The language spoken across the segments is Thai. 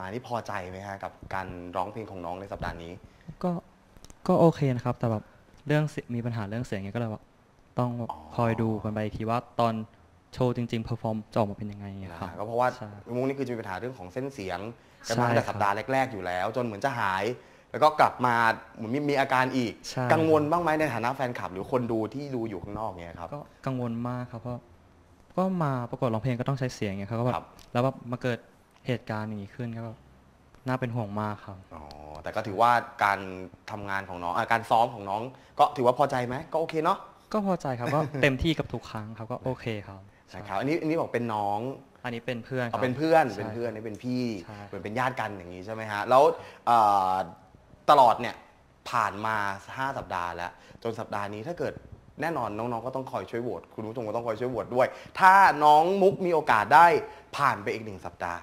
มานี่พอใจไหมฮะกับการร้องเพลงของน้องในสัปดาห์นี้ ก็ก็โอเคนะครับ แต่แบบเรื่องเสียมีปัญหาเรื่องเสียงเงี้ยก็เลยแบบต้องแบบอ๋อคอยดูกันไปอีกทีว่าตอนโชว์จริงๆเพอร์ฟอร์มจะออกมาเป็นยังไงนะครับฮะก็เพราะว่าใช่มุกนี่คือจะมีปัญหาเรื่องของเส้นเสียงกันใช่มาตั้งแต่ครับสัปดาห์แรก ๆ อยู่แล้ว จนเหมือนจะหาย แล้วก็กลับมาเหมือนมีมีอาการอีก ใช่ กังวลบ้างไหมในฐานะแฟนคลับ หรือคนดูที่ดูอยู่ข้างนอกเนี่ยครับ ก็กังวลมากครับเพราะก็มาประกวดร้องเพลงก็ต้องใช้เสียงไงครับก็แบครับบ แล้วแบบมาเกิด เหตุการณ์อย่างนี้ขึ้นก็แบบน่าเป็นห่วงมากครับ อ๋อ แต่ก็ถือว่าการทำงานของน้องอาการซ้อมของน้อง ก็ถือว่าพอใจไหมก็โอเคเนาะก็พอใจครับ ก็เต็มที่กับทุกครั้งครับก็โอเคครับใช่นะครับอันนี้อันนี้บอกเป็นน้องอันนี้เป็นเพื่อนคเอารับเป็นเพื่อนใช่ เป็นเพื่อนนี่เป็นพี่ใช่ เหมือนเป็นญาติกันอย่างนี้ใช่ไหมฮะแล้วเอ่อตลอดเนี่ยผ่านมาห้าสัปดาห์แล้ว จนสัปดาห์นี้ถ้าเกิดแน่นอนน้องๆก็ต้องคอยช่วยโหวตคุณผู้ชมก็ต้องคอยช่วยโหวตด้วย ถ้าน้องมุกมีโอกาสได้ผ่านไปอีกหนึ่งสัปดาห์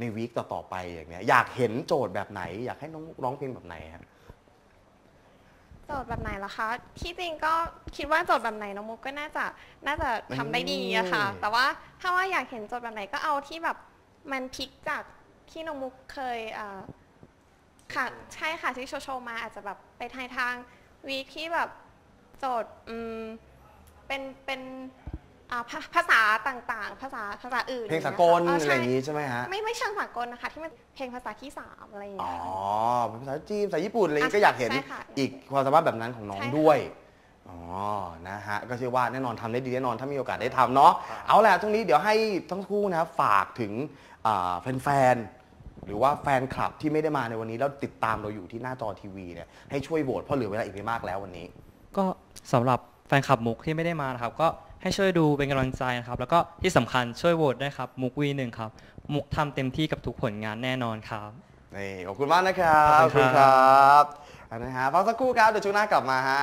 ในวีคต่อๆไปอย่างเงี้ยอยากเห็นโจทย์แบบไหน อยากให้น้องมุกร้องเพลงแบบไหนฮะโจทย์แบบไหนล่ะคะ ที่จริงก็คิดว่าโจทย์แบบไหนน้องมุกก็น่าจะน่าจะทำได้ดีอะค่ะอืมแต่ว่าถ้าว่าอยากเห็นโจทย์แบบไหนก็เอาที่แบบมันพลิกจากที่น้องมุกเคยเอ่อค่ะใช่ค่ะที่โชว์โชว์มาอาจจะแบบไปทางทางวีคที่แบบโจทย์อืมเป็นเป็น อ่าภาภาษาต่างๆ ภาษาภาษาอื่นเพลงสากลย่อะไรอย่างนี้นี้ใช่ไหมฮะ ไม่ไม่เชิงสากลนะคะ ที่มันเพลงภาษาที่สามอะไรอย่างอ๋อเงี้ย เป็นภาษาจีนภาษาญี่ปุ่นอะไรอย่างนี้อะก็อยากเห็นใช่ค่ะอีกความสามารถแบบนั้นของน้องใช่ค่ะ ด้วย อ๋อ นะฮะ ก็เชื่อว่าแน่นอนทำได้ดีแน่นอนถ้ามีโอกาสได้ทำเนาะ เอาแหละตรงนี้เดี๋ยวให้ทั้งคู่นะครับฝากถึงอ่าแฟนๆ หรือว่าแฟนคลับที่ไม่ได้มาในวันนี้แล้วติดตามเราอยู่ที่หน้าจอทีวีเนี่ยให้ช่วยโหวตเพราะเหลือเวลาอีกไม่มากแล้ววันนี้ ก็สำหรับแฟนคลับมุกที่ไม่ได้มานะครับ ก็ ให้ช่วยดูเป็นกำลังใจนะครับ แล้วก็ที่สำคัญช่วยโหวตด้วยครับ มุกวีหนึ่งครับ มุกทำเต็มที่กับทุกผลงานแน่นอนครับ นี่ขอบคุณมากนะครับขอบคุณครับบอันนะฮะพักสักครู่ครับเดี๋ยวช่วงหน้ากลับมาฮะ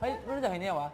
เฮ้ยไม่รู้จักใครเนี่ยวะ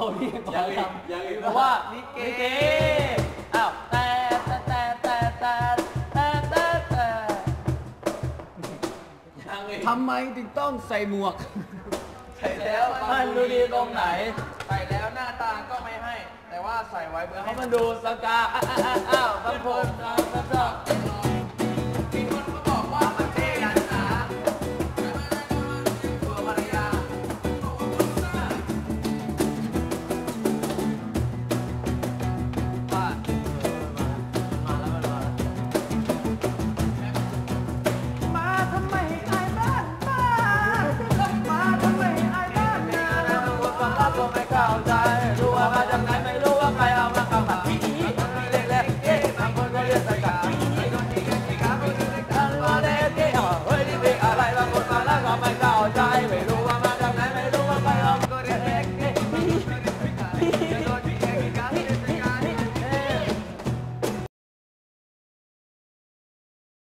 เขาเรียกหมอลำเพราะว่าลิเกอ้าวแต่แต่แต่แต่แต่แต่แต่แต่ทำไมถึงต้องใส่หมวกใส่แล้วมันดูดีตรงไหน ใส่แล้วหน้าตาก็ไม่ให้ แต่ว่าใส่ไว้เพื่อให้ให้มันดูสกาอ้าวอ้าวอ้าวบางคน